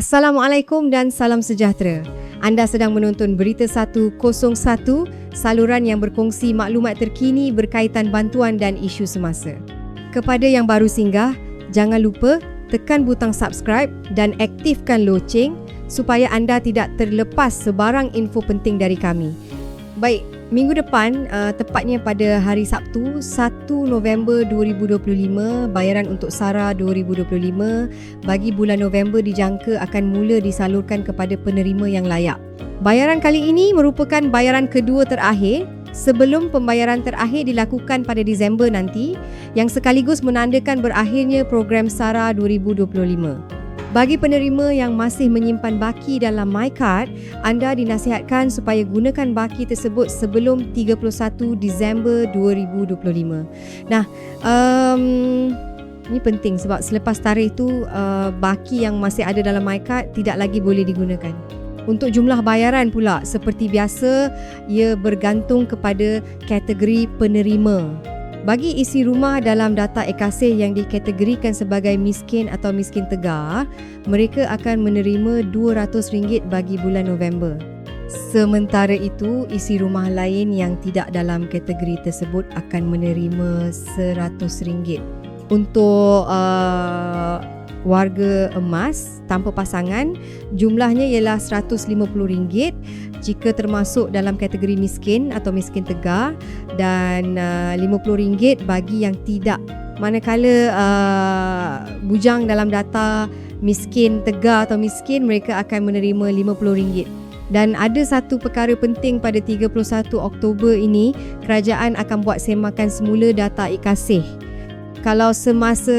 Assalamualaikum dan salam sejahtera. Anda sedang menonton Berita 101, saluran yang berkongsi maklumat terkini berkaitan bantuan dan isu semasa. Kepada yang baru singgah, jangan lupa tekan butang subscribe dan aktifkan loceng supaya anda tidak terlepas sebarang info penting dari kami. Baik, minggu depan uh, tepatnya pada hari Sabtu 1 November 2025 bayaran untuk SARA 2025 bagi bulan November dijangka akan mula disalurkan kepada penerima yang layak. Bayaran kali ini merupakan bayaran kedua terakhir sebelum pembayaran terakhir dilakukan pada Disember nanti yang sekaligus menandakan berakhirnya program SARA 2025. Bagi penerima yang masih menyimpan baki dalam MyCard, anda dinasihatkan supaya gunakan baki tersebut sebelum 31 Disember 2025. Nah, um, ini penting sebab selepas tarikh itu uh, baki yang masih ada dalam MyCard tidak lagi boleh digunakan. Untuk jumlah bayaran pula seperti biasa ia bergantung kepada kategori penerima. Bagi isi rumah dalam data ekasih yang dikategorikan sebagai miskin atau miskin tegar, mereka akan menerima RM200 bagi bulan November. Sementara itu, isi rumah lain yang tidak dalam kategori tersebut akan menerima RM100. Untuk uh, warga emas tanpa pasangan, jumlahnya ialah RM150 jika termasuk dalam kategori miskin atau miskin tegar dan uh, RM50 bagi yang tidak. Manakala uh, bujang dalam data miskin tegar atau miskin mereka akan menerima RM50. Dan ada satu perkara penting pada 31 Oktober ini, kerajaan akan buat semakan semula data ikasih. Kalau semasa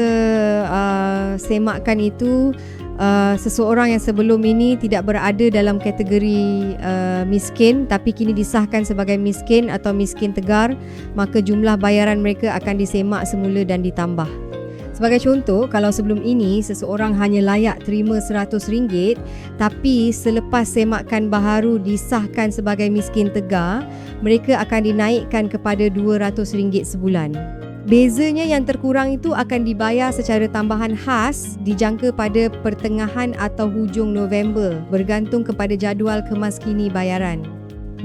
uh, semakan itu uh, seseorang yang sebelum ini tidak berada dalam kategori uh, miskin tapi kini disahkan sebagai miskin atau miskin tegar maka jumlah bayaran mereka akan disemak semula dan ditambah. Sebagai contoh, kalau sebelum ini seseorang hanya layak terima RM100 tapi selepas semakan baharu disahkan sebagai miskin tegar, mereka akan dinaikkan kepada RM200 sebulan. Bezanya yang terkurang itu akan dibayar secara tambahan khas dijangka pada pertengahan atau hujung November bergantung kepada jadual kemaskini bayaran.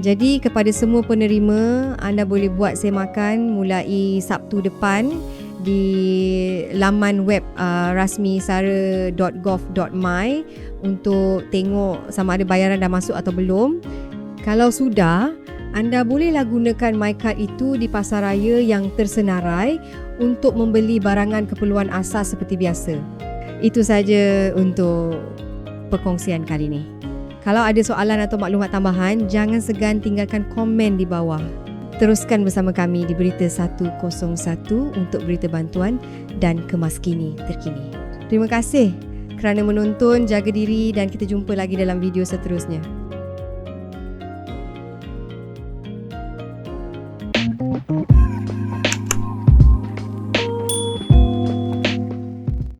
Jadi kepada semua penerima, anda boleh buat semakan mulai Sabtu depan di laman web uh, rasmi sara.gov.my untuk tengok sama ada bayaran dah masuk atau belum. Kalau sudah, anda bolehlah gunakan MyCard itu di pasaraya yang tersenarai untuk membeli barangan keperluan asas seperti biasa. Itu saja untuk perkongsian kali ini. Kalau ada soalan atau maklumat tambahan, jangan segan tinggalkan komen di bawah. Teruskan bersama kami di Berita 101 untuk berita bantuan dan kemaskini terkini. Terima kasih kerana menonton, jaga diri dan kita jumpa lagi dalam video seterusnya.